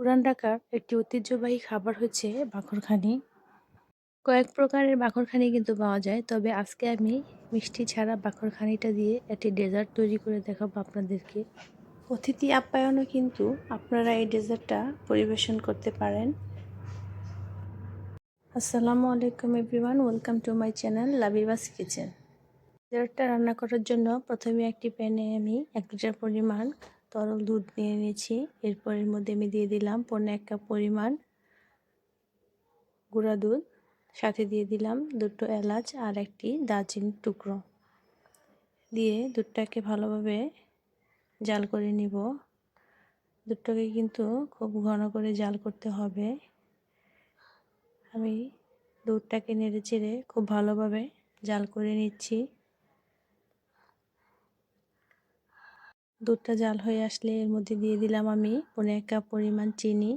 পুরান ঢাকার একটি ঐতিহ্যবাহী খাবার হচ্ছে বাখরখানি কয়েক প্রকারের বাখরখানি কিন্তু পাওয়া যায়, তবে আজকে আমি মিষ্টি ছাড়া বাখরখানিটা দিয়ে একটি ডেজার্ট তৈরি করে দেখাবো আপনাদেরকে। অতিথি আপ্যায়নও কিন্তু আপনারা এই ডেজার্টটা পরিবেশন করতে পারেন। আসসালামু আলাইকুম everyone, welcome to my channel Labiba's kitchen. ডেজার্টটা রান্না করার জন্য প্রথমে একটি প্যানে আমি এক লিটার পরিমাণ তরল দুধ নিয়ে নিয়েছি। এরপর এর মধ্যে আমি দিয়ে দিলাম পনেরো এক কাপ পরিমাণ গুঁড়া দুধ। সাথে দিয়ে দিলাম দুটো এলাচ আর একটি দারচিনির টুকরো। দিয়ে দুধটাকে ভালোভাবে জাল করে নিব। দুধটাকে কিন্তু খুব ঘন করে জাল করতে হবে। আমি দুধটাকে নেড়ে চেড়ে খুব ভালোভাবে জাল করে নিচ্ছি। দুধটা জাল হয়ে আসলে এর মধ্যে দিয়ে দিলাম আমি পনেরো এক কাপ পরিমাণ চিনি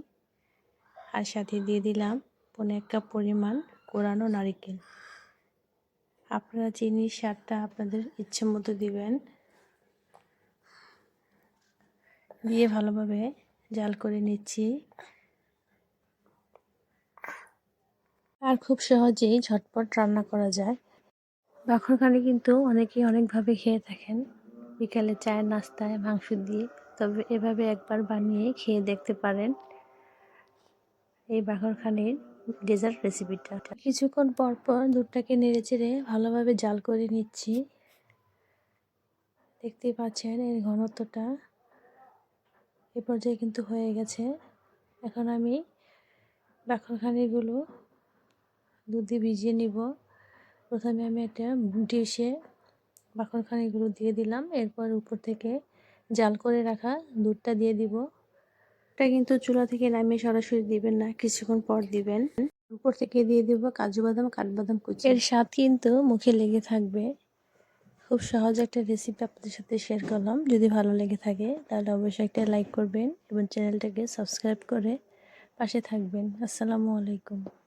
আর সাথে দিয়ে দিলাম পনেরো এক কাপ পরিমাণ কোরানো নারিকেল। আপনারা চিনির স্বাদটা আপনাদের ইচ্ছে মতো দিবেন। দিয়ে ভালোভাবে জাল করে নিচ্ছি। আর খুব সহজেই ঝটপট রান্না করা যায়। বাখরখানি কিন্তু অনেকেই অনেকভাবে খেয়ে থাকেন। বিকালে চায়ের নাস্তায় মাংস দিয়ে, তবে এভাবে একবার বানিয়ে খেয়ে দেখতে পারেন এই বাখরখানির ডেজার্ট রেসিপিটা। কিছুক্ষণ পর পর দুধটাকে নেড়ে চেড়ে ভালোভাবে জাল করে নিচ্ছি। দেখতেই পাচ্ছেন এর ঘনত্বটা এ পর্যায়ে কিন্তু হয়ে গেছে। এখন আমি বাখরখানিগুলো দুধে ভিজিয়ে নিব। প্রথমে আমি একটা ডিশে বাখরখানিগুলো দিয়ে দিলাম। এরপর উপর থেকে জাল করে রাখা দুধটা দিয়ে দিব। এটা কিন্তু চুলা থেকে নামিয়ে সরাসরি দিবেন না, কিছুক্ষণ পর দিবেন। উপর থেকে দিয়ে দিব কাজু বাদাম, কাঠবাদাম কুচি। এর স্বাদ কিন্তু মুখে লেগে থাকবে। খুব সহজ একটা রেসিপি আপনাদের সাথে শেয়ার করলাম। যদি ভালো লেগে থাকে, তাহলে অবশ্যই একটা লাইক করবেন এবং চ্যানেলটাকে সাবস্ক্রাইব করে পাশে থাকবেন। আসসালামু আলাইকুম।